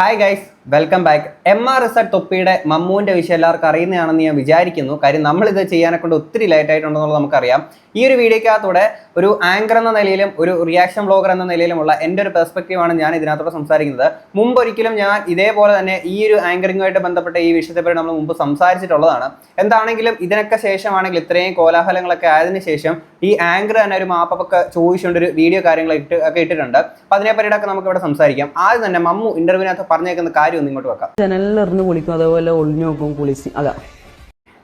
Hi guys welcome back M R S Ed തൊപ്പിയുടെ മമ്മൂവിന്റെ വിഷയം എല്ലാവർക്കും അറിയുന്നതാണെന്ന് ഞാൻ വിചാരിക്കുന്നു. കാര്യം നമ്മളിത് ചെയ്യാനെ കൊണ്ട് ഒത്തിരി ലേറ്റ് ആയിട്ടുണ്ടെന്നുള്ളത് നമുക്കറിയാം. ഈ ഒരു വീഡിയോക്കകത്തൂടെ ഒരു ആങ്കർ എന്ന നിലയിലും ഒരു റിയാക്ഷൻ ബ്ലോഗർ എന്ന നിലയിലുമുള്ള എന്റെ ഒരു പെർസ്പെക്റ്റീവാണ് ഞാൻ ഇതിനകത്തോടെ സംസാരിക്കുന്നത്. മുമ്പ് ഒരിക്കലും ഞാൻ ഇതേപോലെ തന്നെ ഈ ഒരു ആങ്കറിങ്ങുമായിട്ട് ബന്ധപ്പെട്ട ഈ വിഷയത്തെപ്പറ്റി നമ്മൾ മുമ്പ് സംസാരിച്ചിട്ടുള്ളതാണ്. എന്താണെങ്കിലും ഇതിനൊക്കെ ശേഷമാണെങ്കിൽ ഇത്രയും കോലാഹലങ്ങളൊക്കെ ആയതിന് ശേഷം ഈ ആങ്കർ തന്നെ ഒരു മാപ്പൊക്കെ ചോദിച്ചുകൊണ്ട് ഒരു വീഡിയോ കാര്യങ്ങൾ ഇട്ട് ഒക്കെ ഇട്ടിട്ടുണ്ട്. അപ്പോൾ അതിനെപ്പറ്റിയിട്ടൊക്കെ നമുക്ക് ഇവിടെ സംസാരിക്കാം. ആദ്യം തന്നെ മമ്മു ഇന്റർവ്യൂവിനകത്ത് പറഞ്ഞേക്കുന്ന കാര്യം ഒന്ന് ഇങ്ങോട്ട് വെക്കാം. ജനലിലെറിഞ്ഞ് കുളിക്കും അതേപോലെ ഒളിഞ്ഞു നോക്കും കുളിച്ച്. അതാ.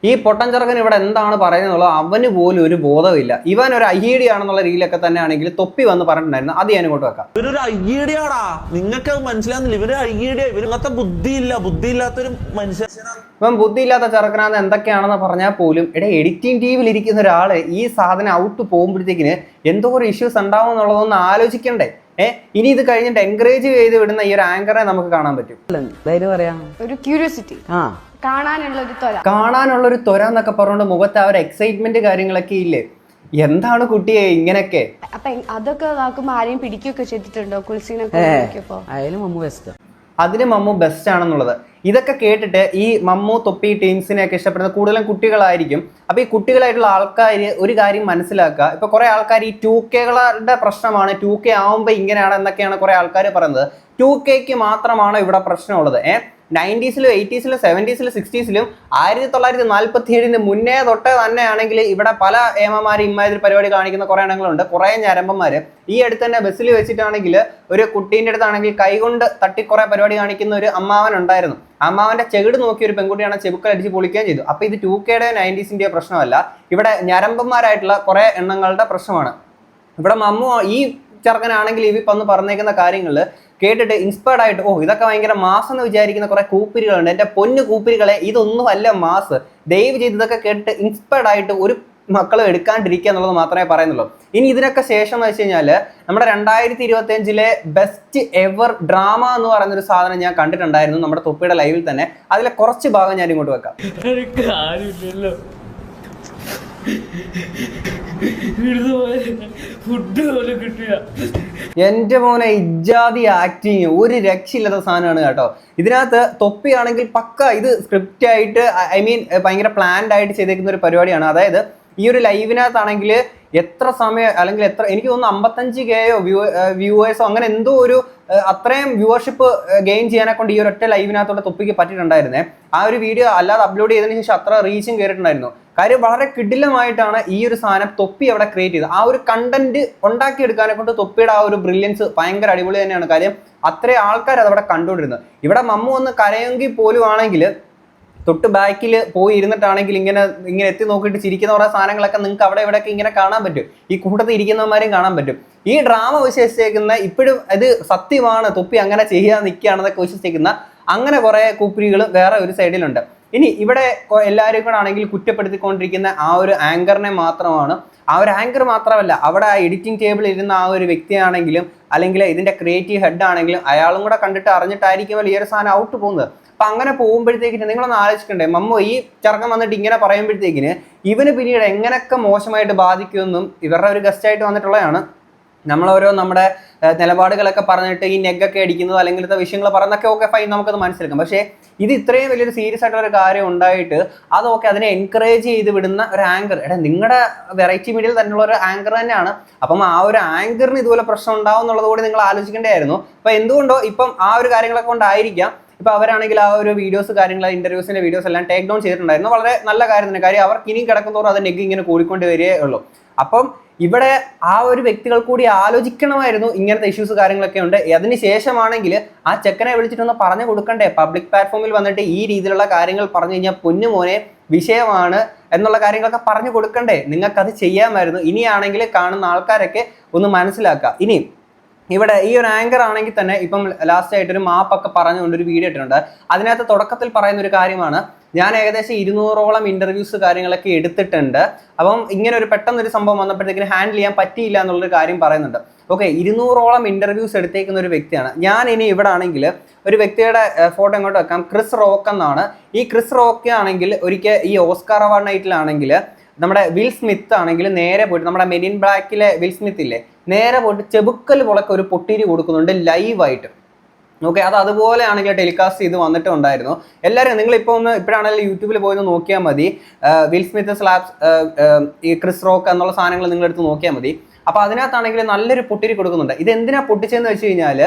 ഈ പൊട്ടൻ ചെറുക്കൻ ഇവിടെ എന്താണ് പറയുന്നത് അവന് പോലും ഒരു ബോധമില്ല. ഇവൻ ഒരു ഐഡിയ ആണെന്നുള്ള രീതിയിലൊക്കെ തന്നെയാണെങ്കിൽ തൊപ്പി വന്ന് പറഞ്ഞിട്ടുണ്ടായിരുന്നു. അത് ഞാൻ ഇങ്ങോട്ട് വെക്കാം. ഇവരൊരു ഐഡിയാടാ നിങ്ങൾക്ക് അത് മനസ്സിലാകുന്നില്ല ഇവർ ഐഡിയ ഇവരിങ്ങനത്തെ ബുദ്ധിയില്ല. ബുദ്ധിയില്ലാത്തൊരു മനുഷ്യൻ. ഇവൻ ബുദ്ധിയില്ലാത്ത ചെറുക്കനാന്ന് എന്തൊക്കെയാണെന്ന് പറഞ്ഞാൽ പോലും ഇട എഡിറ്റിംഗ് ടീമിൽ ഇരിക്കുന്ന ഒരാൾ ഈ സാധനം ഔട്ട് പോകുമ്പോഴത്തേക്കിന് എന്തോ ഒരു ഇഷ്യൂസ് ഉണ്ടാവും എന്നുള്ളതൊന്ന് ആലോചിക്കണ്ടേ. ഏ ഇനി ഇത് കഴിഞ്ഞിട്ട് എൻകറേജ് ചെയ്ത് വിടുന്ന ഈ ഒരു ആങ്കറെ നമുക്ക് കാണാൻ പറ്റും. ധൈര്യം പറയാം. ഒരു ക്യൂരിയോസിറ്റി ആ. കാണാനുള്ള ഒരു തൊര. കാണാനുള്ള ഒരു ത്വര എന്നൊക്കെ പറഞ്ഞുകൊണ്ട് മുഖത്ത് ആ ഒരു എക്സൈറ്റ്മെന്റ് കാര്യങ്ങളൊക്കെ ഇല്ലേ? എന്താണ് കുട്ടിയെ ഇങ്ങനൊക്കെ? അപ്പൊ അതൊക്കെ നോക്കുമ്പോ ആരെയും പിടിക്കുകയൊക്കെ ചെയ്തിട്ടുണ്ടോ? കുളിസിനൊക്കെ ബെസ്റ്റ് അതിന് മമ്മു ബെസ്റ്റ് ആണെന്നുള്ളത്. ഇതൊക്കെ കേട്ടിട്ട് ഈ മമ്മു തൊപ്പി ടീംസിനെയൊക്കെ ഇഷ്ടപ്പെടുന്ന കൂടുതലും കുട്ടികളായിരിക്കും. അപ്പോൾ ഈ കുട്ടികളായിട്ടുള്ള ആൾക്കാർ ഒരു കാര്യം മനസ്സിലാക്കുക. ഇപ്പൊ കുറേ ആൾക്കാർ ഈ ടു കെകളുടെ പ്രശ്നമാണ്. ടു കെ ആവുമ്പോൾ ഇങ്ങനെയാണ് എന്നൊക്കെയാണ് കുറേ ആൾക്കാർ പറയുന്നത്. ടു കെക്ക് മാത്രമാണ് ഇവിടെ പ്രശ്നമുള്ളത്? ഏഹ് നയന്റീസിലും എയ്റ്റീസിലും സെവന്റീസിലും സിക്സ്റ്റീസിലും ആയിരത്തി തൊള്ളായിരത്തി നാൽപ്പത്തി ഏഴിന് മുന്നേ തൊട്ട് തന്നെയാണെങ്കിൽ ഇവിടെ പല ഏമമാർ ഇമ്മാതിരി പരിപാടി കാണിക്കുന്ന കുറേ എണ്ണങ്ങളുണ്ട് കുറേ ഞരമ്പന്മാർ ഈ അടുത്ത് തന്നെ ബസ്സിൽ വെച്ചിട്ടാണെങ്കിൽ ഒരു കുട്ടീന്റെ അടുത്താണെങ്കിൽ കൈകൊണ്ട് തട്ടി കുറേ പരിപാടി കാണിക്കുന്ന ഒരു അമ്മാവൻ ഉണ്ടായിരുന്നു. അമ്മാവന്റെ ചെകിട് നോക്കി ഒരു പെൺകുട്ടിയാണ് ചെബുക്കൽ അടിച്ച് പൊളിക്കുകയും ചെയ്തു. അപ്പോൾ ഇത് ടു കെയുടെ നയന്റീസിന്റെ പ്രശ്നമല്ല. ഇവിടെ ഞരമ്പന്മാരായിട്ടുള്ള കുറേ എണ്ണങ്ങളുടെ പ്രശ്നമാണ്. ഇവിടെ മമ്മു ഈ ചെറുക്കനാണെങ്കിൽ ഇവ വന്ന് പറഞ്ഞേക്കുന്ന കാര്യങ്ങൾ കേട്ടിട്ട് ഇൻസ്പയർഡ് ആയിട്ട് ഓ ഇതൊക്കെ ഭയങ്കര മാസ് എന്ന് വിചാരിക്കുന്ന കുറെ കൂപ്പിരികളുണ്ട്. എന്റെ പൊന്നു കൂപ്പിരികളെ ഇതൊന്നും അല്ല മാസ്. ദയവ് ചെയ്ത് ഇതൊക്കെ കേട്ടിട്ട് ഇൻസ്പയർഡ് ആയിട്ട് ഒരു മക്കളും എടുക്കാണ്ടിരിക്കുക എന്നുള്ളത് മാത്രമേ പറയുന്നുള്ളൂ. ഇനി ഇതിനൊക്കെ ശേഷം എന്ന് വെച്ച് കഴിഞ്ഞാൽ നമ്മുടെ രണ്ടായിരത്തി ഇരുപത്തി അഞ്ചിലെ ബെസ്റ്റ് എവർ ഡ്രാമ എന്ന് പറയുന്ന ഒരു സാധനം ഞാൻ കണ്ടിട്ടുണ്ടായിരുന്നു നമ്മുടെ തൊപ്പിയുടെ ലൈവിൽ തന്നെ. അതിലെ കുറച്ച് ഭാഗം ഞാൻ ഇങ്ങോട്ട് വെക്കാം. ഫുഡ് എന്റെ മോനെ ഇജാതി ആക്ടിങ് ഒരു രക്ഷയില്ലാത്ത സാധനമാണ് കേട്ടോ. ഇതിനകത്ത് തൊപ്പിയാണെങ്കിൽ പക്ക ഇത് സ്ക്രിപ്റ്റ് ആയിട്ട് ഐ മീൻ ഭയങ്കര പ്ലാൻഡ് ആയിട്ട് ചെയ്തേക്കുന്ന ഒരു പരിപാടിയാണ്. അതായത് ഈ ഒരു ലൈവിനകത്താണെങ്കിൽ എത്ര സമയം അല്ലെങ്കിൽ എത്ര എനിക്ക് തോന്നുന്നു അമ്പത്തഞ്ച് കെയോ വ്യൂ വ്യൂവേഴ്സോ അങ്ങനെ എന്തോ ഒരു അത്രയും വ്യൂവർഷിപ്പ് ഗെയിൻ ചെയ്യാനെ കൊണ്ട് ഈ ഒരു ഒറ്റ ലൈവിനകത്തോടെ തൊപ്പിക്ക് പറ്റിയിട്ടുണ്ടായിരുന്നേ. ആ ഒരു വീഡിയോ അല്ലാതെ അപ്ലോഡ് ചെയ്തതിന് ശേഷം അത്ര റീച്ചും കയറിയിട്ടുണ്ടായിരുന്നു കാര്യം വളരെ കിടിലമായിട്ടാണ് ഈ ഒരു സാധനം തൊപ്പി അവിടെ ക്രിയേറ്റ് ചെയ്തത്. ആ ഒരു കണ്ടന്റ് ഉണ്ടാക്കിയെടുക്കാനെ കൊണ്ട് തൊപ്പിയുടെ ആ ഒരു ബ്രില്യൻസ് ഭയങ്കര അടിപൊളി തന്നെയാണ്. കാര്യം അത്രയും ആൾക്കാർ അത് അവിടെ കണ്ടുകൊണ്ടിരുന്നത്. ഇവിടെ മമ്മു ഒന്ന് കരയെങ്കിൽ പോലും ആണെങ്കിൽ തൊട്ട് ബാക്കിൽ പോയി ഇരുന്നിട്ടാണെങ്കിൽ ഇങ്ങനെ ഇങ്ങനെ എത്തി നോക്കിയിട്ട് ചിരിക്കുന്ന കുറേ സാധനങ്ങളൊക്കെ നിങ്ങൾക്ക് അവിടെ ഇവിടെയൊക്കെ ഇങ്ങനെ കാണാൻ പറ്റും. ഈ കൂട്ടത്തിൽ ഇരിക്കുന്നവന്മാരെയും കാണാൻ പറ്റും. ഈ ഡ്രാമ വിശേഷിച്ചേക്കുന്ന ഇപ്പോഴും ഇത് സത്യമാണ് തൊപ്പി അങ്ങനെ ചെയ്യാൻ നിൽക്കുകയാണെന്നൊക്കെ വിശ്വസിക്കുന്ന അങ്ങനെ കുറേ കൂപ്പിരികൾ വേറെ ഒരു സൈഡിലുണ്ട് ഇനി ഇവിടെ എല്ലാവരും കൂടെ ആണെങ്കിൽ കുറ്റപ്പെടുത്തിക്കൊണ്ടിരിക്കുന്ന ആ ഒരു ആങ്കറിനെ മാത്രമാണ്. ആ ഒരു ആങ്കർ മാത്രമല്ല അവിടെ ആ എഡിറ്റിംഗ് ടേബിളിൽ ഇരുന്ന ആ ഒരു വ്യക്തിയാണെങ്കിലും അല്ലെങ്കിൽ ഇതിന്റെ ക്രിയേറ്റീവ് ഹെഡ് ആണെങ്കിലും അയാളും കൂടെ കണ്ടിട്ട് അറിഞ്ഞിട്ടായിരിക്കുമല്ലോ ഈ ഒരു സാധനം ഔട്ട് പോകുന്നത്. അപ്പം അങ്ങനെ പോകുമ്പോഴത്തേക്കിന് നിങ്ങളൊന്ന് ആലോചിക്കണ്ടേ മമ്മ ഈ ചർക്കം വന്നിട്ട് ഇങ്ങനെ പറയുമ്പോഴത്തേക്കിന് ഇവന് പിന്നീട് എങ്ങനെയൊക്കെ മോശമായിട്ട് ബാധിക്കുമെന്നും ഇവരുടെ ഒരു ഗസ്റ്റായിട്ട് വന്നിട്ടുള്ളതാണ്. നമ്മളോരോ നമ്മുടെ നിലപാടുകളൊക്കെ പറഞ്ഞിട്ട് ഈ നെഗൊക്കെ അടിക്കുന്നത് അല്ലെങ്കിൽ ഇങ്ങനത്തെ വിഷയങ്ങൾ പറഞ്ഞൊക്കെ ഓക്കെ ഫൈൻ നമുക്കത് മനസ്സിലാക്കാം. പക്ഷേ ഇത് ഇത്രയും വലിയൊരു സീരിയസ് ആയിട്ടുള്ള ഒരു കാര്യം ഉണ്ടായിട്ട് അതൊക്കെ അതിനെ എൻകറേജ് ചെയ്ത് വിടുന്ന ഒരു ആങ്കർ എടാ നിങ്ങളുടെ വെറൈറ്റി മീഡിയയിൽ തന്നെയുള്ള ഒരു ആങ്കർ തന്നെയാണ്. അപ്പം ആ ഒരു ആങ്കറിന് ഇതുപോലെ പ്രശ്നം ഉണ്ടാവും എന്നുള്ളത് കൂടി നിങ്ങൾ ആലോചിക്കേണ്ടതായിരുന്നു. അപ്പം എന്തുകൊണ്ടോ ഇപ്പം ആ ഒരു കാര്യങ്ങളൊക്കെ കൊണ്ടായിരിക്കാം. ഇപ്പം അവരാണെങ്കിൽ ആ ഒരു വീഡിയോസ് കാര്യങ്ങൾ ഇന്റർവ്യൂസിന്റെ വീഡിയോസ് എല്ലാം ടേക്ക് ഡൗൺ ചെയ്തിട്ടുണ്ടായിരുന്നു. വളരെ നല്ല കാര്യം തന്നെ. കാര്യം അവർക്ക് ഇനിയും കിടക്കുന്നതോറും അത് നെഗ് ഇങ്ങനെ കൂടിക്കൊണ്ട് വരികയേ ഉള്ളൂ. അപ്പം ഇവിടെ ആ ഒരു വ്യക്തികൾ കൂടി ആലോചിക്കണമായിരുന്നു ഇങ്ങനത്തെ ഇഷ്യൂസ് കാര്യങ്ങളൊക്കെ ഉണ്ട്. അതിനുശേഷമാണെങ്കിൽ ആ ചെക്കനെ വിളിച്ചിട്ടൊന്ന് പറഞ്ഞു കൊടുക്കണ്ടേ? പബ്ലിക് പ്ലാറ്റ്ഫോമിൽ വന്നിട്ട് ഈ രീതിയിലുള്ള കാര്യങ്ങൾ പറഞ്ഞു കഴിഞ്ഞാൽ പൊന്നുമോനെ വിഷയമാണ് എന്നുള്ള കാര്യങ്ങളൊക്കെ പറഞ്ഞു കൊടുക്കണ്ടേ? നിങ്ങൾക്കത് ചെയ്യാമായിരുന്നു. ഇനിയാണെങ്കിൽ കാണുന്ന ആൾക്കാരൊക്കെ ഒന്ന് മനസ്സിലാക്കുക. ഇനി ഇവിടെ ഈ ഒരു ആങ്കർ ആണെങ്കിൽ തന്നെ ഇപ്പം ലാസ്റ്റ് ആയിട്ട് ഒരു മാപ്പൊക്കെ പറഞ്ഞുകൊണ്ട് ഒരു വീഡിയോ ഇട്ടിട്ടുണ്ട്. അതിനകത്ത് തുടക്കത്തിൽ പറയുന്ന ഒരു കാര്യമാണ്. ഞാൻ ഏകദേശം ഇരുന്നൂറോളം ഇന്റർവ്യൂസ് കാര്യങ്ങളൊക്കെ എടുത്തിട്ടുണ്ട്. അപ്പം ഇങ്ങനെ ഒരു പെട്ടെന്ന് ഒരു സംഭവം വന്നപ്പോഴത്തേക്കിന് ഹാൻഡിൽ ചെയ്യാൻ പറ്റിയില്ല എന്നുള്ളൊരു കാര്യം പറയുന്നുണ്ട്. ഓക്കെ ഇരുന്നൂറോളം ഇന്റർവ്യൂസ് എടുത്തേക്കുന്ന ഒരു വ്യക്തിയാണ്. ഞാൻ ഇനി ഇവിടെ ആണെങ്കിൽ ഒരു വ്യക്തിയുടെ ഫോട്ടോ ഇങ്ങോട്ട് വെക്കാം. ക്രിസ് റോക്ക് എന്നാണ്. ഈ ക്രിസ് റോക്ക് ആണെങ്കിൽ ഒരിക്കൽ ഈ ഓസ്കാർ അവാർഡ് നൈറ്റിലാണെങ്കിൽ നമ്മുടെ വിൽ സ്മിത്ത് ആണെങ്കിൽ നേരെ പോയിട്ട് നമ്മുടെ മെനിൻ ബ്ലാക്കിലെ വിൽ സ്മിത്ത് ഇല്ലേ? നേരെ പോയിട്ട് ചെബുക്കൽ പുളക്ക് ഒരു പൊട്ടിരി കൊടുക്കുന്നുണ്ട് ലൈവായിട്ട് ഓക്കെ അത് അതുപോലെ ആണെങ്കിൽ ടെലികാസ്റ്റ് ചെയ്ത് വന്നിട്ടുണ്ടായിരുന്നു. എല്ലാവരും നിങ്ങൾ ഇപ്പോൾ ഒന്ന് ഇപ്പോഴാണെങ്കിലും യൂട്യൂബിൽ പോയി നോക്കിയാൽ മതി. വിൽ സ്മിത്ത് സ്ലാബ്സ് ഈ ക്രിസ് റോക്ക് എന്നുള്ള സാധനങ്ങൾ നിങ്ങളെടുത്ത് നോക്കിയാൽ മതി. അപ്പോൾ അതിനകത്താണെങ്കിൽ നല്ലൊരു പൊട്ടിരി കൊടുക്കുന്നുണ്ട്. ഇത് എന്തിനാ പൊട്ടിച്ചതെന്ന് വെച്ച് കഴിഞ്ഞാൽ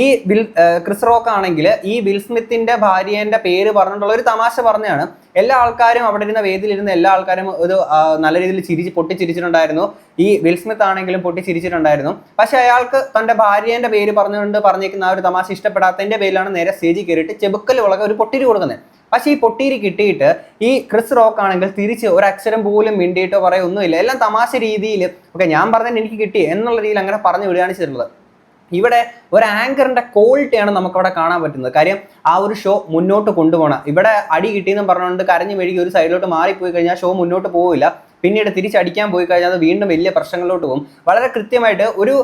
ഈ വിൽ ക്രിസ് റോക്ക് ആണെങ്കിൽ ഈ വിൽ സ്മിത്തിന്റെ ഭാര്യേന്റെ പേര് പറഞ്ഞിട്ടുള്ള ഒരു തമാശ പറഞ്ഞാണ്. എല്ലാ ആൾക്കാരും അവിടെ ഇരുന്ന വേദിയിലിരുന്ന എല്ലാ ആൾക്കാരും ഒരു നല്ല രീതിയിൽ ചിരിച്ച് പൊട്ടിച്ചിരിച്ചിട്ടുണ്ടായിരുന്നു. ഈ വിൽ സ്മിത്ത് ആണെങ്കിലും പൊട്ടിച്ചിരിച്ചിട്ടുണ്ടായിരുന്നു. പക്ഷെ അയാൾക്ക് തന്റെ ഭാര്യേന്റെ പേര് പറഞ്ഞുകൊണ്ട് പറഞ്ഞേക്കുന്ന ആ ഒരു തമാശ ഇഷ്ടപ്പെടാത്തതിന്റെ പേരിലാണ് നേരെ സ്റ്റേജിൽ കയറിയിട്ട് ചെബുക്കൽ ഉളക ഒരു പൊട്ടിരി കൊടുക്കുന്നത്. പക്ഷേ ഈ പൊട്ടീരി കിട്ടിയിട്ട് ഈ ക്രിസ് റോക്ക് ആണെങ്കിൽ തിരിച്ച് ഒരു അക്ഷരം പോലും മിണ്ടിയിട്ടോ പറയോ ഒന്നുമില്ല. എല്ലാം തമാശ രീതിയിൽ ഓക്കെ ഞാൻ പറഞ്ഞത് എനിക്ക് കിട്ടി എന്നുള്ള രീതിയിൽ അങ്ങനെ പറഞ്ഞു വിടുകയാണ് ഇവിടെ ഒരു ആങ്കറിന്റെ ക്വാളിറ്റിയാണ് നമുക്കവിടെ കാണാൻ പറ്റുന്നത്. കാര്യം ആ ഒരു ഷോ മുന്നോട്ട് കൊണ്ടുപോകണം. ഇവിടെ അടി കിട്ടിയെന്ന് പറഞ്ഞുകൊണ്ട് കരഞ്ഞു മെഴുകി ഒരു സൈഡിലോട്ട് മാറിപ്പോയി കഴിഞ്ഞാൽ ഷോ മുന്നോട്ട് പോവില്ല. പിന്നീട് തിരിച്ചടിക്കാൻ പോയി കഴിഞ്ഞാൽ അത് വീണ്ടും വലിയ പ്രശ്നങ്ങളിലോട്ട് പോകും. വളരെ കൃത്യമായിട്ട് ഒരു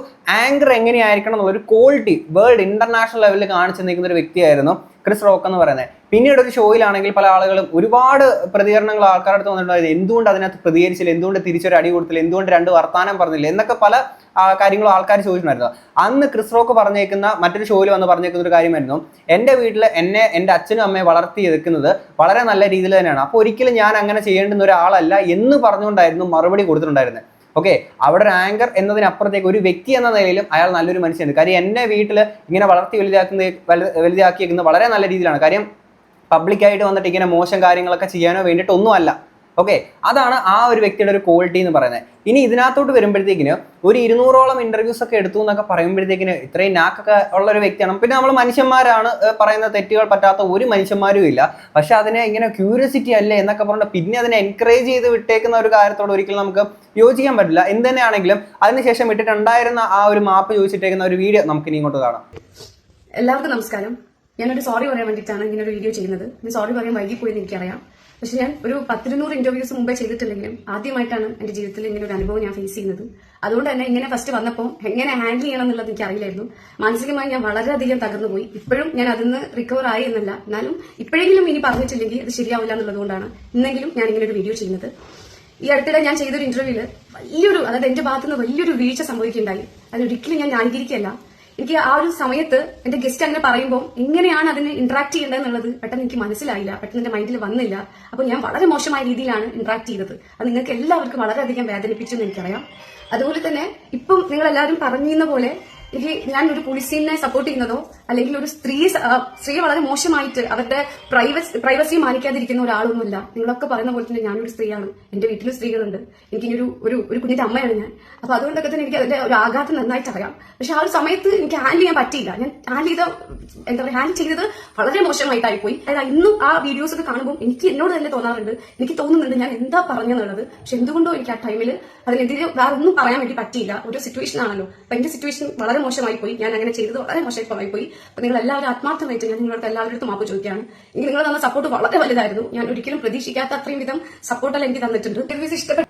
ആങ്കർ എങ്ങനെയായിരിക്കണം എന്നുള്ള ഒരു ക്വാളിറ്റി വേൾഡ് ഇന്റർനാഷണൽ ലെവലിൽ കാണിച്ചു നിൽക്കുന്ന ഒരു വ്യക്തിയായിരുന്നു ക്രിസ് റോക്ക് എന്ന് പറയുന്നത്. പിന്നീട് ഒരു ഷോയിലാണെങ്കിൽ പല ആളുകളും ഒരുപാട് പ്രതികരണങ്ങൾ ആൾക്കാരുടെ അടുത്ത് വന്നിട്ടുണ്ടായത് എന്തുകൊണ്ട് അതിനകത്ത് പ്രതികരിച്ചില്ല? എന്തുകൊണ്ട് തിരിച്ചൊരു അടി കൊടുത്തില്ല? എന്തുകൊണ്ട് രണ്ട് വർത്താനം പറഞ്ഞില്ല? എന്നൊക്കെ പല കാര്യങ്ങളും ആൾക്കാർ ചോദിച്ചിട്ടുണ്ടായിരുന്നു. അന്ന് ക്രിസ് റോക്ക് പറഞ്ഞേക്കുന്ന മറ്റൊരു ഷോയിൽ വന്ന് പറഞ്ഞേക്കുന്ന ഒരു കാര്യമായിരുന്നു. എന്റെ വീട്ടിൽ എന്നെ എന്റെ അച്ഛനും അമ്മയെ വളർത്തിയെടുക്കുന്നത് വളരെ നല്ല രീതിയിൽ തന്നെയാണ്. അപ്പോൾ ഒരിക്കലും ഞാൻ അങ്ങനെ ചെയ്യേണ്ടുന്ന ഒരാളല്ല എന്ന് പറഞ്ഞുകൊണ്ടായിരുന്നു മറുപടി കൊടുത്തിട്ടുണ്ടായിരുന്നത്. ഓക്കെ അവിടെ ഒരു ആങ്കർ എന്നതിനപ്പുറത്തേക്ക് ഒരു വ്യക്തി എന്ന നിലയിലും അയാൾ നല്ലൊരു മനുഷ്യനാണ്. കാര്യം എന്നെ വീട്ടിൽ ഇങ്ങനെ വളർത്തി വലുതാക്കുന്ന വലുതാക്കിയിരിക്കുന്നത് വളരെ നല്ല രീതിയിലാണ്. കാര്യം പബ്ലിക്കായിട്ട് വന്നിട്ട് ഇങ്ങനെ മോശം കാര്യങ്ങളൊക്കെ ചെയ്യാനോ വേണ്ടിയിട്ട് ഒന്നുമല്ല ഓക്കെ അതാണ് ആ ഒരു വ്യക്തിയുടെ ഒരു ക്വാളിറ്റി എന്ന് പറയുന്നത്. ഇനി ഇതിനകത്തോട്ട് വരുമ്പോഴത്തേക്കിന് ഒരു ഇരുന്നൂറോളം ഇന്റർവ്യൂസ് ഒക്കെ എടുത്തു എന്നൊക്കെ പറയുമ്പോഴത്തേക്കിന് ഇത്രയും നാക്കൊക്കെ ഉള്ള ഒരു വ്യക്തിയാണ്. പിന്നെ നമ്മൾ മനുഷ്യന്മാരാണ് പറയുന്ന തെറ്റുകൾ പറ്റാത്ത ഒരു മനുഷ്യന്മാരും ഇല്ല. പക്ഷെ അതിനെ ഇങ്ങനെ ക്യൂരിയോസിറ്റി അല്ലേ എന്നൊക്കെ പറഞ്ഞിട്ട് പിന്നെ അതിനെ എൻകറേജ് ചെയ്ത് വിട്ടേക്കുന്ന ഒരു കാര്യത്തോട് ഒരിക്കലും നമുക്ക് യോജിക്കാൻ പറ്റില്ല. എന്ത് തന്നെയാണെങ്കിലും അതിനുശേഷം ഇട്ടിട്ടുണ്ടായിരുന്ന ആ ഒരു മാപ്പ് ചോദിച്ചിട്ടേക്കുന്ന ഒരു വീഡിയോ നമുക്ക് ഇനി ഇങ്ങോട്ട് കാണാം. എല്ലാവർക്കും നമസ്കാരം. ഞാനൊരു സോറി പറയാൻ വേണ്ടിയിട്ടാണ് ഇങ്ങനെ ഒരു വീഡിയോ ചെയ്യുന്നത്. സോറി പറയാൻ വൈകി പോയി എനിക്കറിയാം. പക്ഷെ ഞാൻ ഒരു പത്തിരുന്നൂറ് ഇന്റർവ്യൂസ് മുമ്പേ ചെയ്തിട്ടില്ലെങ്കിലും ആദ്യമായിട്ടാണ് എന്റെ ജീവിതത്തിൽ ഇങ്ങനെ ഒരു അനുഭവം ഞാൻ ഫേസ് ചെയ്യുന്നത്. അതുകൊണ്ട് തന്നെ ഇങ്ങനെ ഫസ്റ്റ് വന്നപ്പോൾ എങ്ങനെ ഹാൻഡിൽ ചെയ്യണം എന്നുള്ളത് എനിക്ക് അറിയില്ലായിരുന്നു. മാനസികമായി ഞാൻ വളരെയധികം തകർന്നു പോയി. ഇപ്പോഴും ഞാൻ അതിൽ നിന്ന് റിക്കവർ ആയി എന്നല്ല. എന്നാലും ഇപ്പോഴെങ്കിലും ഇനി പറഞ്ഞിട്ടില്ലെങ്കിൽ അത് ശരിയാവില്ല എന്നുള്ളതുകൊണ്ടാണ് ഇന്നെങ്കിലും ഞാൻ ഇങ്ങനെ ഒരു വീഡിയോ ചെയ്യുന്നത്. ഈ അടുത്തിടെ ഞാൻ ചെയ്തൊരു ഇന്റർവ്യൂവിൽ വലിയൊരു അതായത് എന്റെ ഭാഗത്തുനിന്ന് വലിയൊരു വീഴ്ച സംഭവിക്കുകയുണ്ടായി. അതൊരിക്കലും ഞാൻ ന്യായീകരിക്കല്ല എനിക്ക് ആ ഒരു സമയത്ത് എന്റെ ഗസ്റ്റ് അങ്ങനെ പറയുമ്പോൾ എങ്ങനെയാണ് അതിന് ഇന്ററാക്ട് ചെയ്യേണ്ടത് എന്നുള്ളത് പെട്ടെന്ന് എനിക്ക് മനസ്സിലായില്ല പെട്ടെന്ന് എന്റെ മൈൻഡിൽ വന്നില്ല. അപ്പോൾ ഞാൻ വളരെ മോശമായ രീതിയിലാണ് ഇന്ററാക്ട് ചെയ്തത്. അത് നിങ്ങൾക്ക് എല്ലാവർക്കും വളരെയധികം വേദനിപ്പിച്ചു എന്ന് എനിക്കറിയാം. അതുപോലെ തന്നെ ഇപ്പം നിങ്ങൾ എല്ലാവരും പറഞ്ഞിരുന്ന പോലെ എനിക്ക് ഞാൻ ഒരു പോലീസിനെ സപ്പോർട്ട് ചെയ്യുന്നതോ അല്ലെങ്കിൽ ഒരു സ്ത്രീ സ്ത്രീ വളരെ മോശമായിട്ട് അവരുടെ പ്രൈവസി പ്രൈവസി മാനിക്കാതിരിക്കുന്ന ഒരാളൊന്നുമില്ല. നിങ്ങളൊക്കെ പറയുന്ന പോലെ തന്നെ ഞാനൊരു സ്ത്രീയാണ്. എന്റെ വീട്ടിലും സ്ത്രീകളുണ്ട്. എനിക്ക് ഒരു ഒരു ഒരു കുഞ്ഞിന്റെ അമ്മയാണ് ഞാൻ. അപ്പൊ അതുകൊണ്ടൊക്കെ തന്നെ എനിക്ക് അതിന്റെ ഒരു ആഘാതം നന്നായിട്ട് അറിയാം. പക്ഷെ ആ ഒരു സമയത്ത് എനിക്ക് ഹാൻഡിൽ ചെയ്യാൻ പറ്റിയില്ല. ഞാൻ ഹാൻഡിൽ ചെയ്ത എന്താ പറയുക ഹാൻഡിൽ ചെയ്തത് വളരെ മോശമായിട്ടായി പോയി അതായത് ഇന്നും ആ വീഡിയോസ് ഒക്കെ കാണുമ്പോൾ എനിക്ക് എന്നോട് തന്നെ തോന്നാറുണ്ട്. എനിക്ക് തോന്നുന്നുണ്ട് ഞാൻ എന്താ പറഞ്ഞെന്നുള്ളത്. പക്ഷെ എന്തുകൊണ്ടോ എനിക്ക് ആ ടൈമിൽ അതിനെതിരെ വേറെ ഒന്നും പറയാൻ വേണ്ടി പറ്റിയില്ല. ഒരു സിറ്റുവേഷൻ ആണല്ലോ. അപ്പൊ എന്റെ സിറ്റുവേഷൻ വളരെ മോശമായി പോയി ഞാൻ അങ്ങനെ ചെയ്തത് വളരെ മോശമായി പോയി അപ്പൊ നിങ്ങൾ എല്ലാവരും ആത്മാർത്ഥമായിട്ട് ഞാൻ നിങ്ങളുടെ എല്ലാവരുടെ മാപ്പ് ചോദിക്കുകയാണ്. എനിക്ക് നിങ്ങൾ തന്ന സപ്പോർട്ട് വളരെ വലുതായിരുന്നു. ഞാൻ ഒരിക്കലും പ്രതീക്ഷിക്കാത്ത അത്രയും വിധം സപ്പോർട്ടെല്ലാം എനിക്ക് തന്നിട്ടുണ്ട്.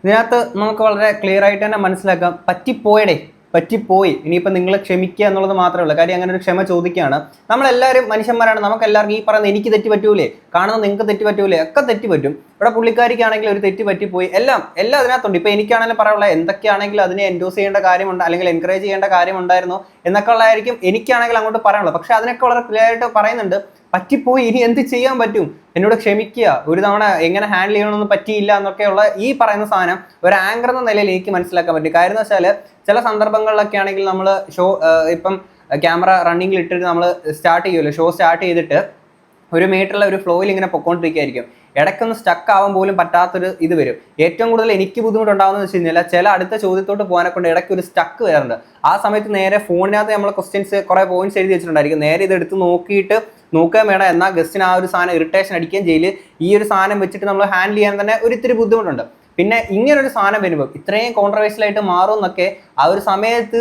ഇതിനകത്ത് നമുക്ക് വളരെ ക്ലിയർ ആയിട്ട് തന്നെ മനസ്സിലാക്കാം. പറ്റിപ്പോയടേ. പറ്റിപ്പോയി. ഇനിയിപ്പോൾ നിങ്ങൾ ക്ഷമിക്കുക എന്നുള്ളത് മാത്രമേ ഉള്ളൂ. കാര്യം അങ്ങനെ ഒരു ക്ഷമ ചോദിക്കുകയാണ്. നമ്മളെല്ലാവരും മനുഷ്യന്മാരാണ്. നമുക്ക് എല്ലാവർക്കും ഈ പറയുന്ന എനിക്ക് തെറ്റ് പറ്റൂലേ? കാണുന്ന നിങ്ങൾക്ക് തെറ്റ് പറ്റൂലേ? ഒക്കെ തെറ്റ് പറ്റും. ഇവിടെ പുള്ളിക്കാരിക്കാണെങ്കിൽ ഒരു തെറ്റ് പറ്റിപ്പോയി. എല്ലാം എല്ലാം അതിനകത്തുണ്ട്. ഇപ്പോൾ എനിക്കാണെങ്കിലും പറയാനുള്ള എന്തൊക്കെയാണെങ്കിലും അതിനെ എൻഡോസ് ചെയ്യേണ്ട കാര്യമുണ്ട് അല്ലെങ്കിൽ എൻകറേജ് ചെയ്യേണ്ട കാര്യമുണ്ടായിരുന്നു എന്നൊക്കെ ഉള്ളതായിരിക്കും എനിക്കാണെങ്കിൽ അങ്ങോട്ട് പറയാനുള്ളത്. പക്ഷേ അതിനൊക്കെ വളരെ ക്ലിയർ ആയിട്ട് പറയുന്നുണ്ട്. പറ്റിപ്പോയി ഇനി എന്ത് ചെയ്യാൻ പറ്റും? എന്നോട് ക്ഷമിക്കുക. ഒരു തവണ എങ്ങനെ ഹാൻഡിൽ ചെയ്യണമെന്ന് പറ്റിയില്ല എന്നൊക്കെയുള്ള ഈ പറയുന്ന സാധനം ഒരു ആങ്കർ എന്ന നിലയിൽ എനിക്ക് മനസ്സിലാക്കാൻ പറ്റും. കാര്യം എന്ന് വെച്ചാൽ ചില സന്ദർഭങ്ങളിലൊക്കെ ആണെങ്കിൽ നമ്മൾ ഷോ ഇപ്പം ക്യാമറ റണ്ണിങ്ങിൽ ഇട്ടിട്ട് നമ്മൾ സ്റ്റാർട്ട് ചെയ്യുമല്ലോ. ഷോ സ്റ്റാർട്ട് ചെയ്തിട്ട് ഒരു മീറ്ററിലെ ഒരു ഫ്ലോയിൽ ഇങ്ങനെ പൊക്കോണ്ടിരിക്കുകയായിരിക്കും ഇടയ്ക്കൊന്ന് സ്റ്റക്ക് ആവാൻ പോലും പറ്റാത്തൊരു ഇത് വരും. ഏറ്റവും കൂടുതൽ എനിക്ക് ബുദ്ധിമുട്ടുണ്ടാവുന്നത് വെച്ച് കഴിഞ്ഞാൽ ചില അടുത്ത ചോദ്യത്തോട്ട് പോകാനെ കൊണ്ട് ഇടയ്ക്ക് ഒരു സ്റ്റക്ക് വരാറുണ്ട്. ആ സമയത്ത് നേരെ ഫോണിനകത്ത് നമ്മൾ ക്വസ്റ്റ്യൻസ് കുറേ പോയിന്റ്സ് എഴുതി വെച്ചിട്ടുണ്ടായിരിക്കും. നേരെ ഇത് എടുത്ത് നോക്കിയിട്ട് നോക്കുകയും വേണം എന്നാൽ ഗസ്റ്റിന് ആ ഒരു സാധനം ഇറിറ്റേഷൻ അടിക്കുകയും ചെയ്യില്ല ഈ ഒരു സാധനം വെച്ചിട്ട് നമ്മൾ ഹാൻഡിൽ ചെയ്യാൻ തന്നെ ഒരു ഇത്തിരി ബുദ്ധിമുട്ടുണ്ട്. പിന്നെ ഇങ്ങനൊരു സാധനം വരുമ്പോൾ ഇത്രയും കോൺട്രവേഴ്സ്യൽ ആയിട്ട് മാറും എന്നൊക്കെ ആ ഒരു സമയത്ത്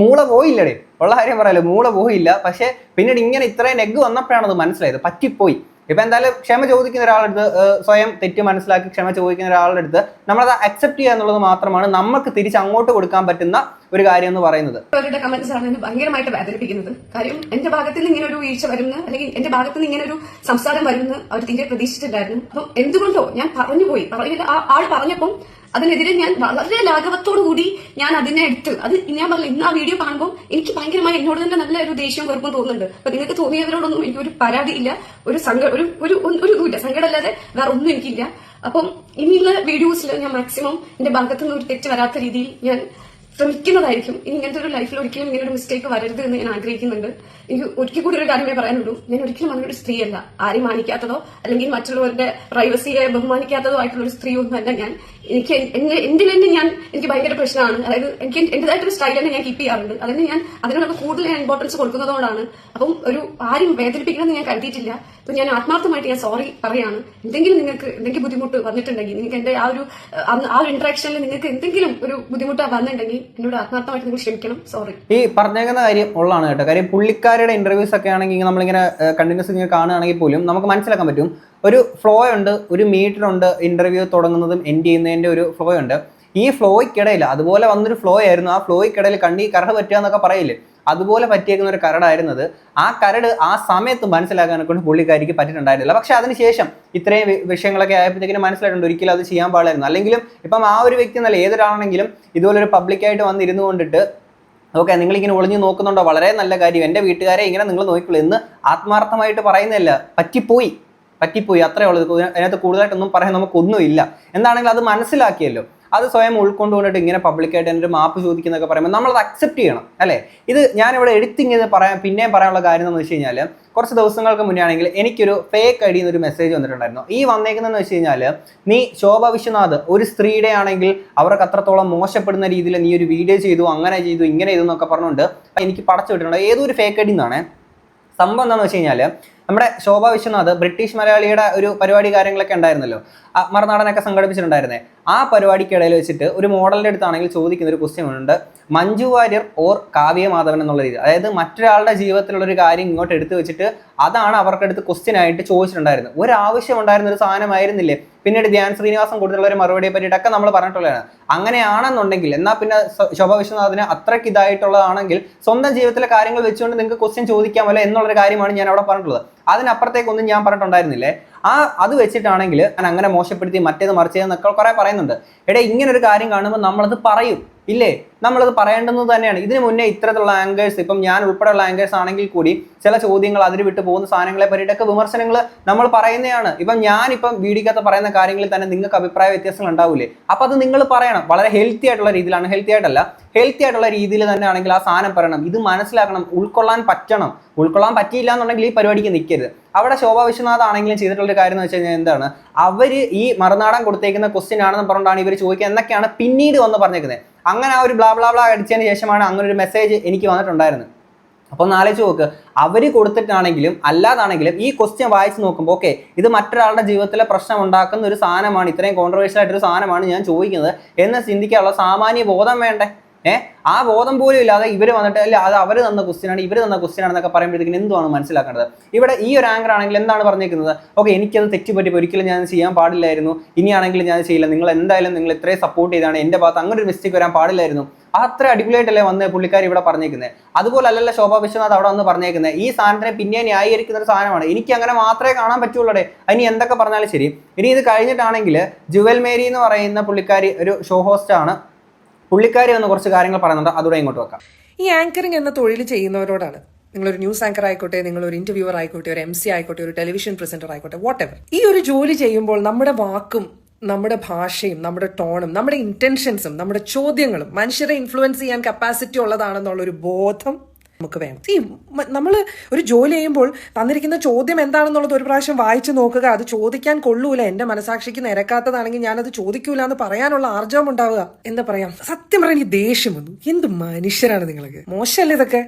മൂള പോയില്ലടേ. ഉള്ള കാര്യം പറയാലോ മൂള പോയില്ല. പക്ഷെ പിന്നീട് ഇങ്ങനെ ഇത്രയും നെഗ് വന്നപ്പോഴാണ് അത് മനസ്സിലായത്. പറ്റിപ്പോയി. ഇപ്പൊ എന്തായാലും ക്ഷമ ചോദിക്കുന്ന ഒരാളെടുത്ത് സ്വയം തെറ്റ് മനസ്സിലാക്കി ക്ഷമ ചോദിക്കുന്ന ഒരാളുടെ അടുത്ത് നമ്മളത് അക്സെപ്റ്റ് ചെയ്യുക എന്നുള്ളത് മാത്രമാണ് നമുക്ക് തിരിച്ച് അങ്ങോട്ട് കൊടുക്കാൻ പറ്റുന്ന ഒരു കാര്യം എന്ന് പറയുന്നത്. അവരുടെ കമന്റ്സ് ആണ് എന്നെ ഭയങ്കരമായിട്ട് വേദനിപ്പിക്കുന്നത്. കാര്യം എന്റെ ഭാഗത്ത് നിന്ന് ഇങ്ങനെ ഒരു വീഴ്ച വരുന്ന അല്ലെങ്കിൽ എന്റെ ഭാഗത്ത് നിന്ന് ഇങ്ങനെ ഒരു സംസാരം വരുന്ന അവർ തീരെ പ്രതീക്ഷിച്ചിട്ടുണ്ടായിരുന്നു അപ്പം എന്തുകൊണ്ടോ ഞാൻ പറഞ്ഞുപോയി പറഞ്ഞില്ല ആ ആൾ പറഞ്ഞപ്പം അതിനെതിരെ ഞാൻ വളരെ ലാഘവത്തോടു കൂടി ഞാൻ അതിനെ എടുത്ത് അത് ഞാൻ പറഞ്ഞില്ല ഇന്ന് ആ വീഡിയോ കാണുമ്പോൾ എനിക്ക് ഭയങ്കരമായി എന്നോട് തന്നെ നല്ല ഒരു ദേഷ്യവും വെറുപ്പും തോന്നുന്നുണ്ട്. അപ്പൊ നിങ്ങൾക്ക് തോന്നിയവരോടൊന്നും എനിക്ക് ഒരു പരാതിയില്ല ഒരു സങ്കടം ഒരു ഒരു ഒരു ഇതുമില്ല. സങ്കടമല്ലാതെ വേറെ ഒന്നും എനിക്കില്ല. അപ്പം ഇനിയുള്ള വീഡിയോസിൽ ഞാൻ മാക്സിമം എന്റെ ഭാഗത്തുനിന്ന് ഒരു തെറ്റ് വരാത്ത രീതിയിൽ ഞാൻ ശ്രമിക്കുന്നതായിരിക്കും. ഇനി ഇങ്ങനത്തെ ഒരു ലൈഫിൽ ഒരിക്കലും ഇങ്ങനെ ഒരു മിസ്റ്റേക്ക് വരരുത് എന്ന് ഞാൻ ആഗ്രഹിക്കുന്നുണ്ട്. എനിക്ക് ഒരിക്കൽ കൂടി ഒരു കാര്യമേ പറയാനുള്ളൂ. ഞാൻ ഒരിക്കലും അങ്ങനെ ഒരു സ്ത്രീയല്ല ആരെയും മാനിക്കാത്തതോ അല്ലെങ്കിൽ മറ്റുള്ളവരുടെ പ്രൈവസിയെ ബഹുമാനിക്കാത്തതോ ആയിട്ടുള്ള ഒരു സ്ത്രീ ഒന്നും അല്ല ഞാൻ. എനിക്ക് എന്റെ എന്തിൽ തന്നെ ഞാൻ എനിക്ക് ഭയങ്കര പ്രശ്നമാണ്. അതായത് എനിക്ക് എന്റേതായിട്ടൊരു സ്റ്റൈൽ തന്നെ ഞാൻ കീപ്പ് ചെയ്യാറുണ്ട്. അതിന് ഞാൻ അതിനോടൊക്കെ കൂടുതൽ ഇമ്പോർട്ടൻസ് കൊടുക്കുന്നതുകൊണ്ടാണ്. അപ്പം ഒരു ആരും വേദനിപ്പിക്കണമെന്ന് ഞാൻ കരുതിയിട്ടില്ല. അപ്പൊ ഞാൻ ആത്മാർത്ഥമായിട്ട് ഞാൻ സോറി പറയാണ്. എന്തെങ്കിലും നിങ്ങൾക്ക് എന്തെങ്കിലും ബുദ്ധിമുട്ട് വന്നിട്ടുണ്ടെങ്കിൽ നിങ്ങൾക്ക് എന്റെ ആ ഒരു ആ ഒരു ഇന്ററാക്ഷനിൽ നിങ്ങൾക്ക് എന്തെങ്കിലും ഒരു ബുദ്ധിമുട്ട് വന്നിട്ടുണ്ടെങ്കിൽ എന്നോട് ആത്മാർത്ഥമായിട്ട് നിങ്ങൾ ക്ഷമിക്കണം. സോറി ഈ പറഞ്ഞേക്കുന്ന കാര്യം ഉള്ളതാണ് കേട്ടോ. കാര്യം പുള്ളിക്കാരുടെ ഇന്റർവ്യൂസ് ഒക്കെ ആണെങ്കിൽ നമ്മളിങ്ങനെ കണ്ടിന്യൂസ് ഇങ്ങനെ കാണുകയാണെങ്കിൽ പോലും നമുക്ക് മനസ്സിലാക്കാൻ പറ്റും. ഒരു ഫ്ലോ ഉണ്ട് ഒരു മീറ്റർ ഉണ്ട് ഇന്റർവ്യൂ തുടങ്ങുന്നതും എൻഡ് ചെയ്യുന്നതിന്റെ ഒരു ഫ്ലോ ഉണ്ട്. ഈ ഫ്ലോയ്ക്കിടയിൽ അതുപോലെ വന്നൊരു ഫ്ലോ ആയിരുന്നു. ആ ഫ്ലോയ്ക്കിടയിൽ കണ്ണി കരട് പറ്റുക എന്നൊക്കെ പറയില്ലേ? അതുപോലെ പറ്റിയേക്കുന്ന ഒരു കരടായിരുന്നത്. ആ കരട് ആ സമയത്ത് മനസ്സിലാക്കാനെ കൊണ്ട് പുള്ളിക്കാരിക്ക് പറ്റിയിട്ടുണ്ടായിരുന്നില്ല. പക്ഷെ അതിനുശേഷം ഇത്രയും വിഷയങ്ങളൊക്കെ ആയപ്പോഴത്തേക്കിനും മനസ്സിലായിട്ടുണ്ട് ഒരിക്കലും അത് ചെയ്യാൻ പാടായിരുന്നു അല്ലെങ്കിലും ഇപ്പം ആ ഒരു വ്യക്തി എന്നല്ല ഏതൊരാളാണെങ്കിലും ഇതുപോലൊരു പബ്ലിക്കായിട്ട് വന്നിരുന്നു കൊണ്ടിട്ട് ഓക്കെ നിങ്ങളിങ്ങനെ ഒളിഞ്ഞു നോക്കുന്നുണ്ടോ? വളരെ നല്ല കാര്യം. എന്റെ വീട്ടുകാരെ ഇങ്ങനെ നിങ്ങൾ നോക്കിക്കോളൂ. എന്ന് ആത്മാർത്ഥമായിട്ട് പറയുന്നില്ല പറ്റിപ്പോയി. പറ്റിപ്പോയി. അത്രേ ഉള്ളൂ. അതിനകത്ത് കൂടുതലായിട്ടൊന്നും പറയാൻ നമുക്കൊന്നുമില്ല. എന്താണെങ്കിലും അത് മനസ്സിലാക്കിയല്ലോ. അത് സ്വയം ഉൾക്കൊണ്ടുകൊണ്ടിട്ട് ഇങ്ങനെ പബ്ലിക്കായിട്ട് എന്റെ ഒരു മാപ്പ് ചോദിക്കുന്നൊക്കെ പറയുമ്പോൾ നമ്മളത് അക്സെപ്റ്റ് ചെയ്യണം അല്ലേ? ഇത് ഞാനിവിടെ എടുത്തിങ്ങനെ പറയാം പിന്നെയും പറയാനുള്ള കാര്യം എന്ന് വെച്ച് കഴിഞ്ഞാൽ കുറച്ച് ദിവസങ്ങൾക്ക് മുന്നേ ആണെങ്കിൽ എനിക്കൊരു ഫേക്ക് ഐ ഡിന്ന് ഒരു മെസ്സേജ് വന്നിട്ടുണ്ടായിരുന്നു. ഈ വന്നേക്കുന്നതെന്ന് വെച്ച് കഴിഞ്ഞാൽ നീ ശോഭ വിശ്വനാഥ് ഒരു സ്ത്രീയുടെ ആണെങ്കിൽ അവർക്ക് അത്രത്തോളം മോശപ്പെടുന്ന രീതിയിൽ നീ ഒരു വീഡിയോ ചെയ്തു അങ്ങനെ ചെയ്തു ഇങ്ങനെ ചെയ്തു എന്നൊക്കെ പറഞ്ഞുകൊണ്ട് എനിക്ക് പടച്ചു വിട്ടിട്ടുണ്ട്. ഏതോ ഒരു ഫേക്ക് ഐ ഡി എന്നാണ് സംഭവം എന്താണെന്ന് വെച്ച് കഴിഞ്ഞാൽ നമ്മുടെ ശോഭ വിശ്വനാഥ് ബ്രിട്ടീഷ് മലയാളിയുടെ ഒരു പരിപാടി കാര്യങ്ങളൊക്കെ ഉണ്ടായിരുന്നല്ലോ. മറുനാടനൊക്കെ സംഘടിപ്പിച്ചിട്ടുണ്ടായിരുന്നേ. ആ പരിപാടിക്കിടയിൽ വെച്ചിട്ട് ഒരു മോഡലിന്റെ അടുത്താണെങ്കിൽ ചോദിക്കുന്ന ഒരു ക്വസ്റ്റ്യൻ ഉണ്ട്. മഞ്ജു വാര്യർ ഓർ കാവ്യ മാധവൻ എന്നുള്ള രീതി. അതായത് മറ്റൊരാളുടെ ജീവിതത്തിലുള്ള ഒരു കാര്യം ഇങ്ങോട്ട് എടുത്തു വെച്ചിട്ട് അതാണ് അവർക്കടുത്ത് ക്വസ്റ്റ്യൻ ആയിട്ട് ചോദിച്ചിട്ടുണ്ടായിരുന്നത്. ആവശ്യം ഉണ്ടായിരുന്ന ഒരു സാധനമായിരുന്നില്ലേ? പിന്നീട് ധ്യാൻ ശ്രീനിവാസം കൊടുത്തുള്ള ഒരു മറുപടിയെ പറ്റിയിട്ടൊക്കെ നമ്മൾ പറഞ്ഞിട്ടുള്ളതാണ്. അങ്ങനെയാണെന്നുണ്ടെങ്കിൽ എന്നാൽ പിന്നെ ശോഭ വിശ്വനാഥിന് അത്രയ്ക്ക് ഇതായിട്ടുള്ളതാണെങ്കിൽ സ്വന്തം ജീവിതത്തിലെ കാര്യങ്ങൾ വെച്ചുകൊണ്ട് നിങ്ങൾക്ക് ക്വസ്റ്റ്യൻ ചോദിക്കാമല്ലോ എന്നുള്ളൊരു കാര്യമാണ് ഞാൻ അവിടെ പറഞ്ഞിട്ടുള്ളത്. അതിനപ്പുറത്തേക്കൊന്നും ഞാൻ പറഞ്ഞിട്ടുണ്ടായിരുന്നില്ലേ? ആ അത് വെച്ചിട്ടാണെങ്കിൽ ഞാൻ അങ്ങനെ മോശപ്പെടുത്തി മറ്റേത് മറിച്ചതെന്നൊക്കെ കുറേ പറയുന്നുണ്ട്. എടേ ഇങ്ങനെ ഒരു കാര്യം കാണുമ്പോൾ നമ്മളത് പറയും ഇല്ലേ? നമ്മളത് പറയേണ്ടുന്നത് തന്നെയാണ്. ഇതിനു മുന്നേ ഇത്തരത്തിലുള്ള ആങ്കേഴ്സ് ഇപ്പം ഞാൻ ഉൾപ്പെടെയുള്ള ആങ്കേഴ്സ് ആണെങ്കിൽ കൂടി ചില ചോദ്യങ്ങൾ അതിന് വിട്ട് പോകുന്ന സാധനങ്ങളെ പറ്റിയിട്ടൊക്കെ വിമർശനങ്ങൾ നമ്മൾ പറയുന്നതാണ് ഇപ്പം ഞാനിപ്പം വീഡിയോക്കകത്ത് പറയുന്ന കാര്യങ്ങളിൽ തന്നെ നിങ്ങൾക്ക് അഭിപ്രായ വ്യത്യാസങ്ങൾ ഉണ്ടാവില്ലേ അപ്പം അത് നിങ്ങൾ പറയണം. വളരെ ഹെൽത്തി ആയിട്ടുള്ള രീതിയിലാണ്. ഹെൽത്തി ആയിട്ടല്ല. ഹെൽത്തി ആയിട്ടുള്ള രീതിയിൽ തന്നെ ആണെങ്കിൽ ആ സാധനം പറയണം. ഇത് മനസ്സിലാക്കണം. ഉൾക്കൊള്ളാൻ പറ്റണം. ഉൾക്കൊള്ളാൻ പറ്റിയില്ല എന്നുണ്ടെങ്കിൽ ഈ പരിപാടിക്ക് നിൽക്കരുത് അവിടെ ശോഭാ വിശ്വനാഥ് ആണെങ്കിലും ചെയ്തിട്ടുള്ള ഒരു കാര്യം എന്ന് വെച്ച് കഴിഞ്ഞാൽ എന്താണ്? അവർ ഈ മറുനാടൻ കൊടുത്തേക്കുന്ന ക്വസ്റ്റ്യൻ ആണെന്ന് പറഞ്ഞുകൊണ്ടാണ് ഇവർ ചോദിക്കുക എന്നൊക്കെയാണ് പിന്നീട് വന്ന് പറഞ്ഞേക്കുന്നത്. അങ്ങനെ ആ ഒരു ബ്ലാ ബ്ലാ അടിച്ചതിന് ശേഷമാണ് അങ്ങനെ ഒരു മെസ്സേജ് എനിക്ക് വന്നിട്ടുണ്ടായിരുന്നത്. അപ്പോൾ ഒന്ന് ആലോചിച്ച് നോക്ക്. അവർ കൊടുത്തിട്ടാണെങ്കിലും അല്ലാതാണെങ്കിലും ഈ ക്വസ്റ്റ്യൻ വായിച്ച് നോക്കുമ്പോൾ ഓക്കെ ഇത് മറ്റൊരാളുടെ ജീവിതത്തിലെ പ്രശ്നം ഉണ്ടാക്കുന്ന ഒരു സാധനമാണ് ഇത്രയും കോൺട്രവേഴ്ഷ്യൽ ആയിട്ടൊരു സാധനമാണ് ഞാൻ ചോദിക്കുന്നത് എന്ന് ചിന്തിക്കാനുള്ള സാമാന്യ ബോധം വേണ്ടേ? ഏഹ് ആ ബോധം പോലും ഇല്ലാതെ ഇവർ വന്നിട്ട് അല്ല അത് അവർ തന്ന ക്വസ്റ്റ്യനാണ് ഇവർ തന്ന ക്വസ്റ്റ്യൻ ആണെന്നൊക്കെ പറയുമ്പോഴത്തേക്കും എന്തുവാണ് മനസ്സിലാക്കേണ്ടത്? ഇവിടെ ഈ ഒരു ആങ്കർ ആണെങ്കിൽ എന്താണ് പറഞ്ഞിരിക്കുന്നത് ഓക്കെ എനിക്കത് തെറ്റുപറ്റി ഒരിക്കലും ഞാൻ ചെയ്യാൻ പാടില്ലായിരുന്നു. ഇനിയാണെങ്കിലും ഞാൻ ചെയ്യില്ല. നിങ്ങൾ എന്തായാലും നിങ്ങൾ ഇത്രയും സപ്പോർട്ട് ചെയ്താണ്. എന്റെ ഭാഗത്ത് അങ്ങനെ ഒരു മിസ്റ്റേക്ക് വരാൻ പാടില്ലായിരുന്നു. അത്ര അടിപൊളിയായിട്ടല്ലേ വന്ന് പുള്ളിക്കാർ ഇവിടെ പറഞ്ഞേക്കുന്നത് അതുപോലെ അല്ലല്ല ശോഭാ വിശ്വനാഥ് അവിടെ വന്ന് പറഞ്ഞേക്കുന്നത് ഈ സാധനത്തിനെ പിന്നെ ന്യായീകരിക്കുന്ന ഒരു സാധനമാണ്. എനിക്ക് അങ്ങനെ മാത്രമേ കാണാൻ പറ്റുള്ളൂ ഇനി എന്തൊക്കെ പറഞ്ഞാലും ശരി. ഇനി ഇത് കഴിഞ്ഞിട്ടാണെങ്കിൽ ജുവൽ മേരി എന്ന് പറയുന്ന പുള്ളിക്കാരി ഒരു ഷോ ഹോസ്റ്റ് ആണ്. പുള്ളിക്കാരി വന്ന് കുറച്ച് കാര്യങ്ങൾ പറയുന്നുണ്ട്. അതുകൂടെ ഇങ്ങോട്ട് വെക്കാം. ഈ ആങ്കറിങ് എന്ന തൊഴിൽ ചെയ്യുന്നവരോടാണ്. നിങ്ങളൊരു ന്യൂസ് ആങ്കർ ആയിക്കോട്ടെ നിങ്ങളൊരു ഇന്റർവ്യൂവർ ആയിക്കോട്ടെ ഒരു എം സി ആയിക്കോട്ടെ ഒരു ടെലിവിഷൻ പ്രസന്റർ ആയിക്കോട്ടെ വാട്ട് എവർ ഈ ഒരു ജോലി ചെയ്യുമ്പോൾ നമ്മുടെ വാക്കും നമ്മുടെ ഭാഷയും നമ്മുടെ ടോണും നമ്മുടെ ഇന്റൻഷൻസും നമ്മുടെ ചോദ്യങ്ങളും മനുഷ്യരെ ഇൻഫ്ലുവൻസ് ചെയ്യാൻ കപ്പാസിറ്റി ഉള്ളതാണെന്നുള്ളൊരു ബോധം നമുക്ക് വേണം. ഈ നമ്മൾ ഒരു ജോലി ചെയ്യുമ്പോൾ തന്നിരിക്കുന്ന ചോദ്യം എന്താണെന്നുള്ളത് ഒരു പ്രാവശ്യം വായിച്ചു നോക്കുക. അത് ചോദിക്കാൻ കൊള്ളൂല. എന്റെ മനസാക്ഷിക്ക് നിരക്കാത്തതാണെങ്കിൽ ഞാനത് ചോദിക്കൂല എന്ന് പറയാനുള്ള ആർജവം ഉണ്ടാവുക. എന്താ പറയാം? സത്യം പറയാൻ ഈ ദേഷ്യം വന്നു. എന്ത് മനുഷ്യരാണ് നിങ്ങൾക്ക് മോശമല്ലേ ഇതൊക്കെ?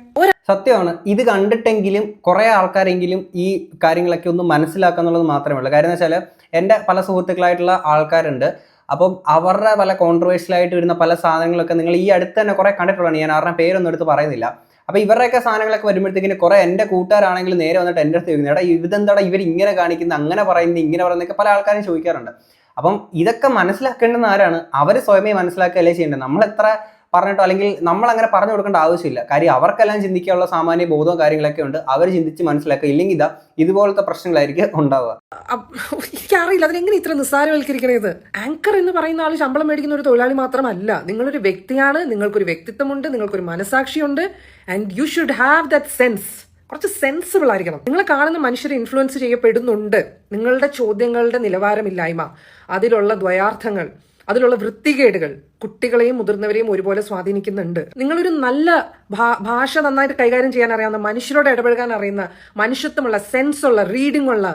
സത്യമാണ്. ഇത് കണ്ടിട്ടെങ്കിലും കുറേ ആൾക്കാരെങ്കിലും ഈ കാര്യങ്ങളൊക്കെ ഒന്ന് മനസ്സിലാക്കുക എന്നുള്ളത് മാത്രമേ ഉള്ളൂ. കാര്യം എന്ന് വെച്ചാൽ എന്റെ പല സുഹൃത്തുക്കളായിട്ടുള്ള ആൾക്കാരുണ്ട്. അപ്പം അവരുടെ പല കോൺട്രവേഴ്ഷ്യൽ ആയിട്ട് വരുന്ന പല സാധനങ്ങളൊക്കെ നിങ്ങൾ ഈ അടുത്ത് തന്നെ കുറേ കണ്ടിട്ടുള്ളതാണ്. ഞാൻ ആരുടെ പേരൊന്നും എടുത്ത് പറയുന്നില്ല. അപ്പോൾ ഇവരുടെയൊക്കെ സാധനങ്ങളൊക്കെ വരുമ്പോഴത്തേക്കിന് കുറേ എന്റെ കൂട്ടുകാരാണെങ്കിൽ നേരെ വന്നിട്ട് എന്റെ അടുത്ത് ചോദിക്കുന്നത് എടാ ഇതെന്താടാ? ഇവർ ഇങ്ങനെ കാണിക്കുന്നത് അങ്ങനെ പറയുന്നത് ഇങ്ങനെ പറയുന്നതൊക്കെ പല ആൾക്കാരും ചോദിക്കാറുണ്ട്. അപ്പം ഇതൊക്കെ മനസ്സിലാക്കേണ്ടുന്ന ആരാണ്? അവർ സ്വയമേ മനസ്സിലാക്കുകയല്ലേ ചെയ്യേണ്ടത്? നമ്മൾ എത്ര പറഞ്ഞിട്ടോ? അല്ലെങ്കിൽ നമ്മൾ അങ്ങനെ പറഞ്ഞു കൊടുക്കേണ്ട ആവശ്യമില്ല. കാര്യം അവർക്കെല്ലാം ചിന്തിക്കാനുള്ള സാമാന്യ ബോധവും കാര്യങ്ങളൊക്കെ ഉണ്ട്. അവർ ചിന്തിച്ച് മനസ്സിലാക്കുക. ഇല്ലെങ്കിൽ ഇതാ ഇതുപോലത്തെ പ്രശ്നങ്ങളായിരിക്കും ഉണ്ടാവുക. എനിക്കറിയില്ല. അതിനെങ്ങനെ ഇത്ര നിസ്സാരവൽക്കരിക്കണേത് ആങ്കർ എന്ന് പറയുന്ന ആൾ ശമ്പളം മേടിക്കുന്ന ഒരു തൊഴിലാളി മാത്രമല്ല. നിങ്ങളൊരു വ്യക്തിയാണ്. നിങ്ങൾക്കൊരു വ്യക്തിത്വമുണ്ട്. നിങ്ങൾക്കൊരു മനസാക്ഷിയുണ്ട് and you should have that sense കുറച്ച് സെൻസിബിൾ ആയിരിക്കണം. നിങ്ങൾ കാണുന്ന മനുഷ്യർ ഇൻഫ്ലുവൻസ് ചെയ്യപ്പെടുന്നുണ്ട്. നിങ്ങളുടെ ചോദ്യങ്ങളുടെ നിലവാരമില്ലായ്മ. അതിലുള്ള ദ്വയാർത്ഥങ്ങൾ. അതിലുള്ള വൃത്തികേടുകൾ കുട്ടികളെയും മുതിർന്നവരെയും ഒരുപോലെ സ്വാധീനിക്കുന്നുണ്ട്. നിങ്ങളൊരു നല്ല ഭാഷ നന്നായിട്ട് കൈകാര്യം ചെയ്യാൻ അറിയാവുന്ന മനുഷ്യരോട് ഇടപഴകാൻ അറിയുന്ന മനുഷ്യത്വമുള്ള സെൻസ് ഉള്ള റീഡിംഗ് ഉള്ള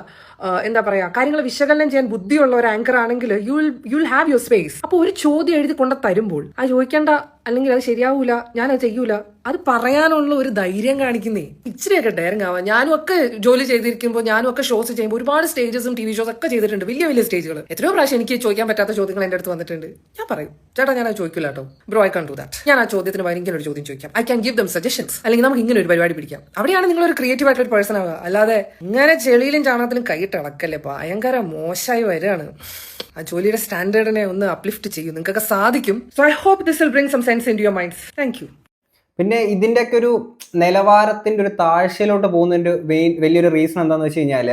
എന്താ പറയാ കാര്യങ്ങൾ വിശകലനം ചെയ്യാൻ ബുദ്ധിയുള്ള ഒരു ആങ്കർ ആണെങ്കിൽ you will you will have your space അപ്പോൾ ഒരു ചോദ്യം എഴുതി കൊണ്ട് തരുമ്പോൾ ആ ചോദിക്കേണ്ട അല്ലെങ്കിൽ അത് ശരിയാവൂല ഞാനത് ചെയ്യൂല. അത് പറയാനുള്ള ഒരു ധൈര്യം കാണിക്കുന്നേ. ഇച്ചിരിയൊക്കെ ഡയറിങ് ആവാം ഞാനും ഒക്കെ ജോലി ചെയ്തിരിക്കുമ്പോൾ ഞാനും ഒക്കെ ഷോസ് ചെയ്യുമ്പോൾ ഒരുപാട് സ്റ്റേജസും ടി വി ഷോസ് ഒക്കെ ചെയ്തിട്ടുണ്ട്. വലിയ വലിയ സ്റ്റേജുകൾ എത്രയോ പ്രാവശ്യം എനിക്ക് ചോദിക്കാൻ പറ്റാത്ത ചോദ്യങ്ങൾ എന്റെ അടുത്ത് വന്നിട്ടുണ്ട്. ഞാൻ പറയും ചേട്ടാ ഞാൻ അത് ചോദിക്കില്ല കേട്ടോ. Bro I can't do that ഞാൻ ആ ചോദ്യത്തിന് ഇങ്ങനെ ഒരു ചോദ്യം ചോദിക്കാം. I can give them suggestions അല്ലെങ്കിൽ നമുക്ക് ഇങ്ങനെ ഒരു പരിപാടി പിടിക്കാം. അവിടെയാണ് നിങ്ങൾ ഒരു ക്രിയേറ്റീവ് ആയിട്ടുള്ള ഒരു പേഴ്സൺ ആവുക. അല്ലാതെ ഇങ്ങനെ ചെളിയിലും ചാണത്തിലും കൈയിട്ട് ഇളക്കല്ലേ ഭയങ്കര മോശമായി വരികയാണ്. ആ ജോലിയുടെ സ്റ്റാൻഡേർഡിനെ ഒന്ന് അപ്ലിഫ്റ്റ് ചെയ്യും. നിങ്ങൾക്കൊക്കെ സാധിക്കും. So I hope this will bring some sense in your minds thank you പിന്നെ ഇതിന്റെയൊക്കെ ഒരു നിലവാരത്തിന്റെ ഒരു താഴ്ചയിലോട്ട് പോകുന്നതിന്റെ വലിയൊരു റീസൺ എന്താണെന്ന് വെച്ച് കഴിഞ്ഞാൽ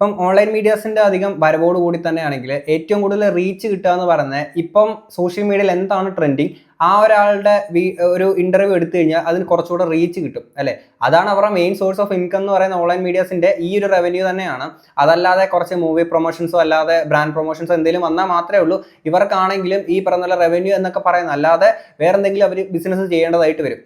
ഇപ്പം ഓൺലൈൻ മീഡിയാസിന്റെ അധികം വരവോട് കൂടി തന്നെയാണെങ്കിൽ ഏറ്റവും കൂടുതൽ റീച്ച് കിട്ടുക എന്ന് പറയുന്നത് ഇപ്പം സോഷ്യൽ മീഡിയയിൽ എന്താണ് ട്രെൻഡിങ് ആ ഒരാളുടെ ഒരു ഇന്റർവ്യൂ എടുത്തു കഴിഞ്ഞാൽ അതിന് കുറച്ചുകൂടെ റീച്ച് കിട്ടും അല്ലേ? അതാണ് അവരുടെ മെയിൻ സോഴ്സ് ഓഫ് ഇൻകം എന്ന് പറയുന്ന ഓൺലൈൻ മീഡിയാസിന്റെ ഈ ഒരു റവന്യൂ തന്നെയാണ്. അതല്ലാതെ കുറച്ച് മൂവി പ്രൊമോഷൻസോ അല്ലാതെ ബ്രാൻഡ് പ്രൊമോഷൻസോ എന്തെങ്കിലും വന്നാൽ മാത്രമേ ഉള്ളൂ. ഇവർക്കാണെങ്കിലും ഈ പറഞ്ഞ റവന്യൂ എന്നൊക്കെ പറയുന്നത് അല്ലാതെ വേറെന്തെങ്കിലും അവർ ബിസിനസ് ചെയ്യേണ്ടതായിട്ട് വരും.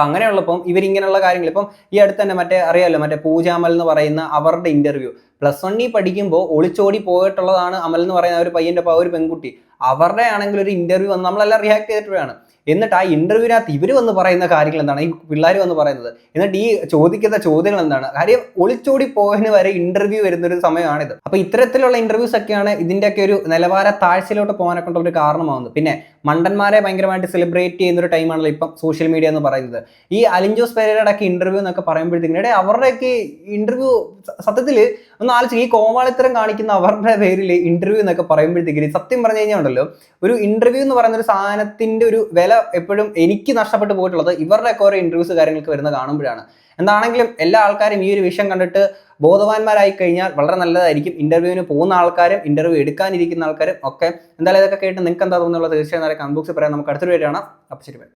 അപ്പം അങ്ങനെയുള്ളപ്പം ഇവരിങ്ങനെയുള്ള കാര്യങ്ങൾ. ഇപ്പം ഈ അടുത്ത് തന്നെ മറ്റേ അറിയാമല്ലോ മറ്റേ പൂജാമൽ എന്ന് പറയുന്ന അവരുടെ ഇന്റർവ്യൂ പ്ലസ് വണ്ണിൽ പഠിക്കുമ്പോൾ ഒളിച്ചോടി പോയിട്ടുള്ളതാണ് അമൽ എന്ന് പറയുന്ന ഒരു പയ്യന്റെ ഒരു പെൺകുട്ടി. അവരുടെ ആണെങ്കിൽ ഒരു ഇന്റർവ്യൂ വന്ന് നമ്മളെല്ലാം റിയാക്ട് ചെയ്തിട്ടുള്ളതാണ് എന്നിട്ട് ആ ഇന്റർവ്യൂവിനകത്ത് ഇവർ വന്ന് പറയുന്ന കാര്യങ്ങൾ എന്താണ്? ഈ പിള്ളേർ വന്ന് പറയുന്നത്. എന്നിട്ട് ഈ ചോദിക്കുന്ന ചോദ്യങ്ങൾ എന്താണ്? കാര്യം ഒളിച്ചോടി പോകുന്ന വരെ ഇന്റർവ്യൂ വരുന്ന ഒരു സമയമാണിത്. അപ്പൊ ഇത്തരത്തിലുള്ള ഇന്റർവ്യൂസ് ഒക്കെയാണ് ഇതിന്റെയൊക്കെ ഒരു നിലവാര താഴ്ചയിലോട്ട് പോകാനൊക്കെ ഒരു കാരണമാകുന്നത് പിന്നെ മണ്ടന്മാരെ ഭയങ്കരമായിട്ട് സെലിബ്രേറ്റ് ചെയ്യുന്ന ഒരു ടൈമാണല്ലോ ഇപ്പം സോഷ്യൽ മീഡിയ എന്ന് പറയുന്നത്. ഈ അലിഞ്ചോസ് പെരയുടെ ഒക്കെ ഇന്റർവ്യൂ എന്നൊക്കെ പറയുമ്പോഴത്തേക്കും ഇടയിൽ അവരുടെയൊക്കെ ഇന്റർവ്യൂ സത്യത്തിൽ ഒന്ന് ആലോചിച്ച് ഈ കോമാളിത്തരം കാണിക്കുന്ന അവരുടെ പേരിൽ ഇന്റർവ്യൂ എന്നൊക്കെ പറയുമ്പോഴത്തേക്കും സത്യം പറഞ്ഞു കഴിഞ്ഞാൽ ഉണ്ടല്ലോ ഒരു ഇന്റർവ്യൂ എന്ന് പറയുന്ന ഒരു സാധനത്തിന്റെ ഒരു വില എപ്പോഴും എനിക്ക് നഷ്ടപ്പെട്ടു പോയിട്ടുള്ളത് ഇവരുടെയൊക്കെ ഓരോ ഇന്റർവ്യൂസ് കാര്യങ്ങൾക്ക് വരുന്ന കാണുമ്പോഴാണ്. എന്താണെങ്കിലും എല്ലാ ആൾക്കാരും ഈ ഒരു വിഷയം കണ്ടിട്ട് ബോധവാന്മാരായി കഴിഞ്ഞാൽ വളരെ നല്ലതായിരിക്കും. ഇന്റർവ്യൂവിന് പോകുന്ന ആൾക്കാരും ഇന്റർവ്യൂ എടുക്കാനിരിക്കുന്ന ആൾക്കാരും ഒക്കെ. എന്തായാലും ഇതൊക്കെ കേട്ട് നിങ്ങൾക്ക് എന്താ തോന്നുന്നുള്ളത് തീർച്ചയായും കമന്റ് ബോക്സിൽ പറയാം. നമുക്ക് അടുത്തൊരു കാണാം. അപ്പോൾ ശരി.